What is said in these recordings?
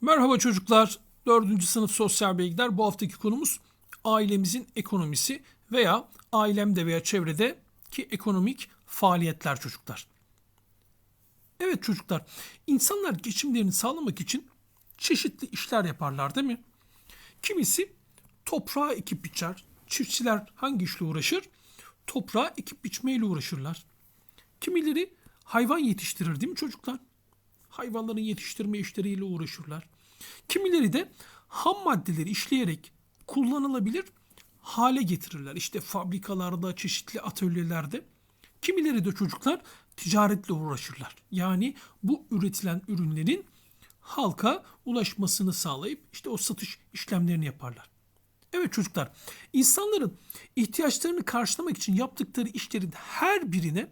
Merhaba çocuklar. 4. sınıf sosyal bilgiler. Bu haftaki konumuz ailemizin ekonomisi veya ailemde veya çevredeki ekonomik faaliyetler çocuklar. Evet çocuklar, insanlar geçimlerini sağlamak için çeşitli işler yaparlar değil mi? Kimisi toprağa ekip biçer. Çiftçiler hangi işle uğraşır? Toprağa ekip biçmeyle uğraşırlar. Kimileri hayvan yetiştirir değil mi çocuklar? Hayvanların yetiştirme işleriyle uğraşırlar. Kimileri de ham maddeleri işleyerek kullanılabilir hale getirirler. İşte fabrikalarda, çeşitli atölyelerde. Kimileri de çocuklar ticaretle uğraşırlar. Yani bu üretilen ürünlerin halka ulaşmasını sağlayıp işte o satış işlemlerini yaparlar. Evet çocuklar, insanların ihtiyaçlarını karşılamak için yaptıkları işlerin her birine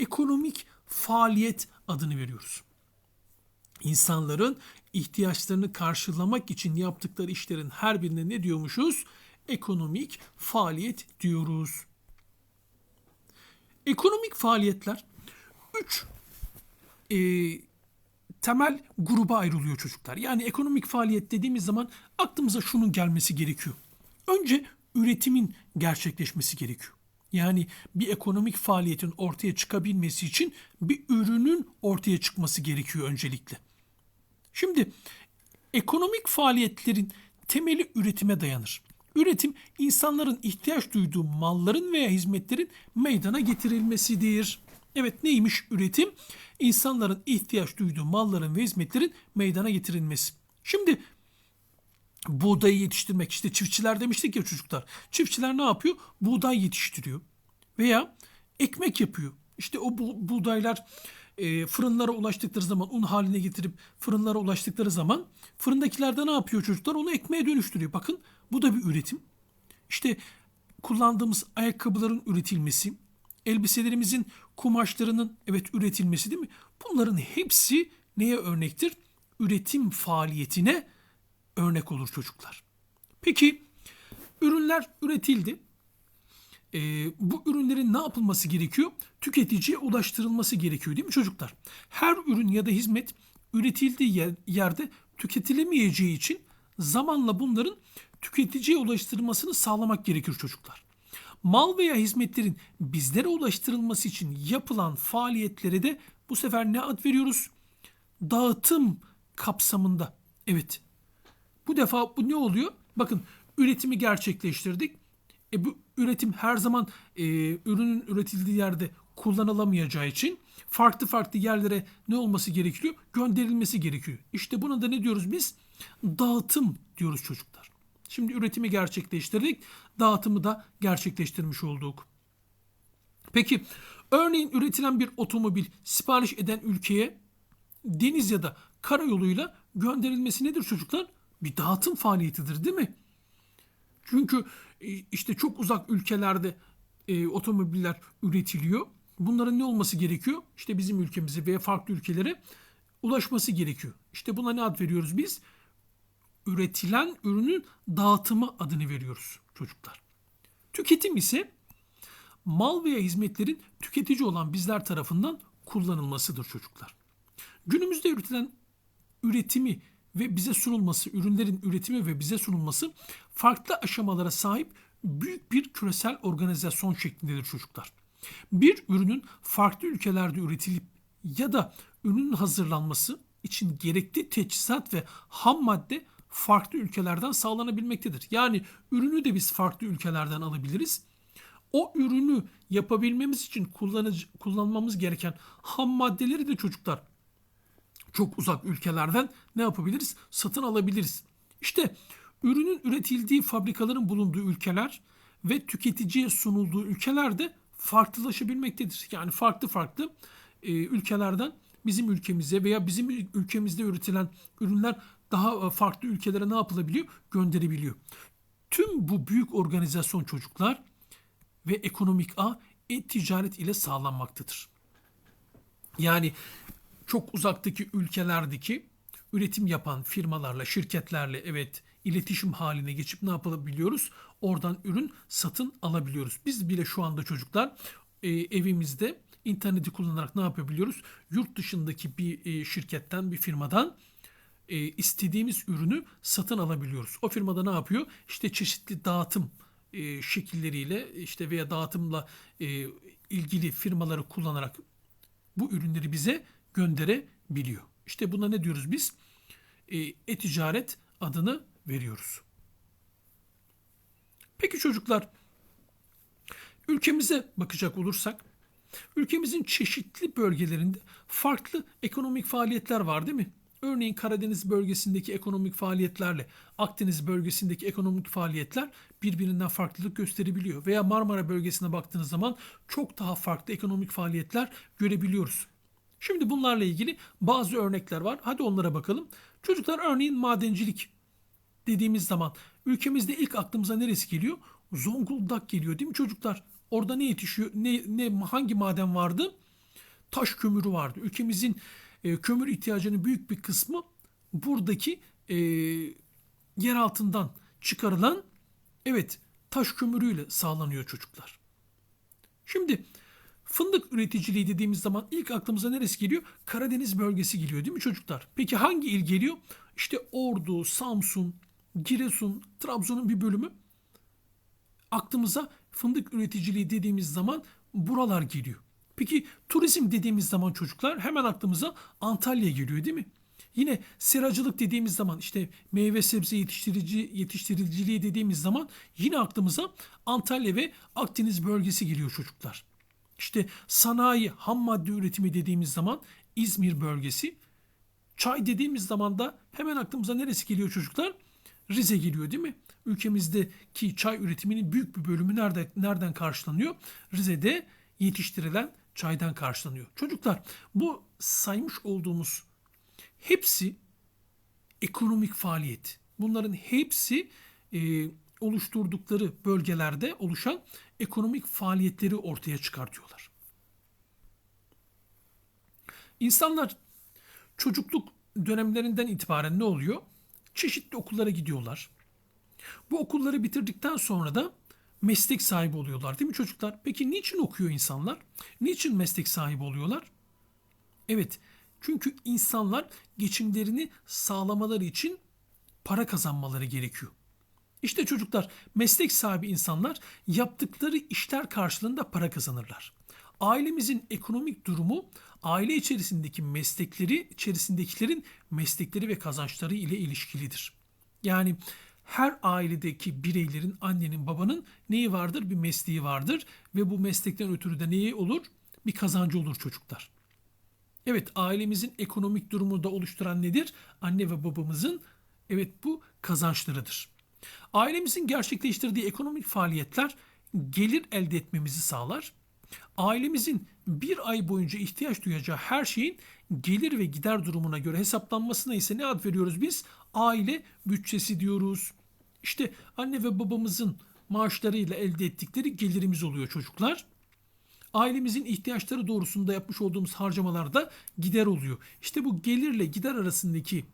ekonomik faaliyet adını veriyoruz insanların ihtiyaçlarını karşılamak için yaptıkları işlerin her birine ne diyormuşuz? Ekonomik faaliyet diyoruz. Ekonomik faaliyetler 3 e, temel gruba ayrılıyor çocuklar. Yani ekonomik faaliyet dediğimiz zaman aklımıza şunun gelmesi gerekiyor. Önce üretimin gerçekleşmesi gerekiyor. Yani bir ekonomik faaliyetin ortaya çıkabilmesi için bir ürünün ortaya çıkması gerekiyor öncelikle. Şimdi ekonomik faaliyetlerin temeli üretime dayanır. Üretim insanların ihtiyaç duyduğu malların veya hizmetlerin meydana getirilmesidir. Evet neymiş üretim? İnsanların ihtiyaç duyduğu malların ve hizmetlerin meydana getirilmesi. Şimdi buğdayı yetiştirmek işte çiftçiler demiştik ya çocuklar. Çiftçiler ne yapıyor? Buğday yetiştiriyor veya ekmek yapıyor. İşte o bu, buğdaylar e, fırınlara ulaştıkları zaman un haline getirip fırınlara ulaştıkları zaman fırındakiler de ne yapıyor çocuklar? Onu ekmeğe dönüştürüyor. Bakın bu da bir üretim. İşte kullandığımız ayakkabıların üretilmesi, elbiselerimizin kumaşlarının evet üretilmesi değil mi? Bunların hepsi neye örnektir? Üretim faaliyetine örnek olur çocuklar. Peki ürünler üretildi e, bu ürünlerin ne yapılması gerekiyor? Tüketiciye ulaştırılması gerekiyor değil mi çocuklar? Her ürün ya da hizmet üretildiği yer, yerde tüketilemeyeceği için zamanla bunların tüketiciye ulaştırılmasını sağlamak gerekir çocuklar. Mal veya hizmetlerin bizlere ulaştırılması için yapılan faaliyetlere de bu sefer ne ad veriyoruz? Dağıtım kapsamında. Evet. Bu defa bu ne oluyor? Bakın üretimi gerçekleştirdik. E bu üretim her zaman e, ürünün üretildiği yerde kullanılamayacağı için farklı farklı yerlere ne olması gerekiyor? Gönderilmesi gerekiyor. İşte buna da ne diyoruz biz? Dağıtım diyoruz çocuklar. Şimdi üretimi gerçekleştirdik. Dağıtımı da gerçekleştirmiş olduk. Peki örneğin üretilen bir otomobil sipariş eden ülkeye deniz ya da karayoluyla gönderilmesi nedir çocuklar? Bir dağıtım faaliyetidir değil mi? Çünkü e, işte çok uzak ülkelerde e, otomobiller üretiliyor. Bunların ne olması gerekiyor? İşte bizim ülkemize veya farklı ülkelere ulaşması gerekiyor. İşte buna ne ad veriyoruz biz? Üretilen ürünün dağıtımı adını veriyoruz çocuklar. Tüketim ise mal veya hizmetlerin tüketici olan bizler tarafından kullanılmasıdır çocuklar. Günümüzde üretilen üretimi ve bize sunulması, ürünlerin üretimi ve bize sunulması farklı aşamalara sahip büyük bir küresel organizasyon şeklindedir çocuklar. Bir ürünün farklı ülkelerde üretilip ya da ürünün hazırlanması için gerekli teçhizat ve ham madde farklı ülkelerden sağlanabilmektedir. Yani ürünü de biz farklı ülkelerden alabiliriz. O ürünü yapabilmemiz için kullanıcı, kullanmamız gereken ham maddeleri de çocuklar çok uzak ülkelerden ne yapabiliriz? Satın alabiliriz. İşte ürünün üretildiği fabrikaların bulunduğu ülkeler ve tüketiciye sunulduğu ülkeler de farklılaşabilmektedir. Yani farklı farklı e, ülkelerden bizim ülkemize veya bizim ülkemizde üretilen ürünler daha e, farklı ülkelere ne yapılabiliyor? Gönderebiliyor. Tüm bu büyük organizasyon çocuklar ve ekonomik ağ e-ticaret ile sağlanmaktadır. Yani çok uzaktaki ülkelerdeki üretim yapan firmalarla, şirketlerle evet iletişim haline geçip ne yapabiliyoruz? Oradan ürün satın alabiliyoruz. Biz bile şu anda çocuklar e, evimizde interneti kullanarak ne yapabiliyoruz? Yurt dışındaki bir e, şirketten, bir firmadan e, istediğimiz ürünü satın alabiliyoruz. O firmada ne yapıyor? İşte çeşitli dağıtım e, şekilleriyle işte veya dağıtımla e, ilgili firmaları kullanarak bu ürünleri bize gönderebiliyor. İşte buna ne diyoruz biz? E, e-ticaret adını veriyoruz. Peki çocuklar, ülkemize bakacak olursak, ülkemizin çeşitli bölgelerinde farklı ekonomik faaliyetler var değil mi? Örneğin Karadeniz bölgesindeki ekonomik faaliyetlerle Akdeniz bölgesindeki ekonomik faaliyetler birbirinden farklılık gösterebiliyor. Veya Marmara bölgesine baktığınız zaman çok daha farklı ekonomik faaliyetler görebiliyoruz. Şimdi bunlarla ilgili bazı örnekler var. Hadi onlara bakalım. Çocuklar örneğin madencilik dediğimiz zaman ülkemizde ilk aklımıza neresi geliyor? Zonguldak geliyor değil mi çocuklar? Orada ne yetişiyor? Ne, ne hangi maden vardı? Taş kömürü vardı. Ülkemizin e, kömür ihtiyacının büyük bir kısmı buradaki e, yer altından çıkarılan evet taş kömürüyle sağlanıyor çocuklar. Şimdi fındık üreticiliği dediğimiz zaman ilk aklımıza neresi geliyor? Karadeniz bölgesi geliyor değil mi çocuklar? Peki hangi il geliyor? İşte Ordu, Samsun, Giresun, Trabzon'un bir bölümü. Aklımıza fındık üreticiliği dediğimiz zaman buralar geliyor. Peki turizm dediğimiz zaman çocuklar hemen aklımıza Antalya geliyor değil mi? Yine seracılık dediğimiz zaman işte meyve sebze yetiştirici yetiştiriciliği dediğimiz zaman yine aklımıza Antalya ve Akdeniz bölgesi geliyor çocuklar. İşte sanayi, ham madde üretimi dediğimiz zaman İzmir bölgesi. Çay dediğimiz zaman da hemen aklımıza neresi geliyor çocuklar? Rize geliyor değil mi? Ülkemizdeki çay üretiminin büyük bir bölümü nerede, nereden karşılanıyor? Rize'de yetiştirilen çaydan karşılanıyor. Çocuklar bu saymış olduğumuz hepsi ekonomik faaliyet. Bunların hepsi e, oluşturdukları bölgelerde oluşan ekonomik faaliyetleri ortaya çıkartıyorlar. İnsanlar çocukluk dönemlerinden itibaren ne oluyor? Çeşitli okullara gidiyorlar. Bu okulları bitirdikten sonra da meslek sahibi oluyorlar değil mi çocuklar? Peki niçin okuyor insanlar? Niçin meslek sahibi oluyorlar? Evet çünkü insanlar geçimlerini sağlamaları için para kazanmaları gerekiyor. İşte çocuklar meslek sahibi insanlar yaptıkları işler karşılığında para kazanırlar. Ailemizin ekonomik durumu aile içerisindeki meslekleri içerisindekilerin meslekleri ve kazançları ile ilişkilidir. Yani her ailedeki bireylerin annenin babanın neyi vardır? Bir mesleği vardır ve bu meslekten ötürü de neyi olur? Bir kazancı olur çocuklar. Evet ailemizin ekonomik durumunu da oluşturan nedir? Anne ve babamızın evet bu kazançlarıdır. Ailemizin gerçekleştirdiği ekonomik faaliyetler gelir elde etmemizi sağlar. Ailemizin bir ay boyunca ihtiyaç duyacağı her şeyin gelir ve gider durumuna göre hesaplanmasına ise ne ad veriyoruz biz? Aile bütçesi diyoruz. İşte anne ve babamızın maaşlarıyla elde ettikleri gelirimiz oluyor çocuklar. Ailemizin ihtiyaçları doğrusunda yapmış olduğumuz harcamalarda gider oluyor. İşte bu gelirle gider arasındaki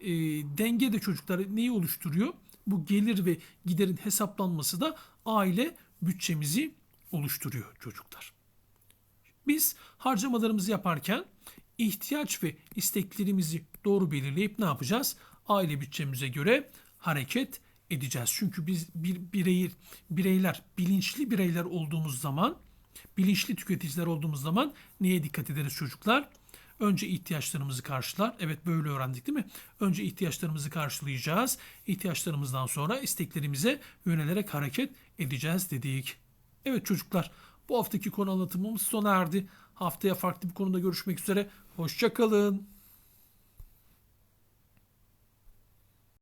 e, denge de çocuklar neyi oluşturuyor? Bu gelir ve giderin hesaplanması da aile bütçemizi oluşturuyor çocuklar. Biz harcamalarımızı yaparken ihtiyaç ve isteklerimizi doğru belirleyip ne yapacağız? Aile bütçemize göre hareket edeceğiz. Çünkü biz bir birey bireyler bilinçli bireyler olduğumuz zaman bilinçli tüketiciler olduğumuz zaman neye dikkat ederiz çocuklar? Önce ihtiyaçlarımızı karşılar. Evet böyle öğrendik değil mi? Önce ihtiyaçlarımızı karşılayacağız. İhtiyaçlarımızdan sonra isteklerimize yönelerek hareket edeceğiz dedik. Evet çocuklar bu haftaki konu anlatımımız sona erdi. Haftaya farklı bir konuda görüşmek üzere. Hoşçakalın.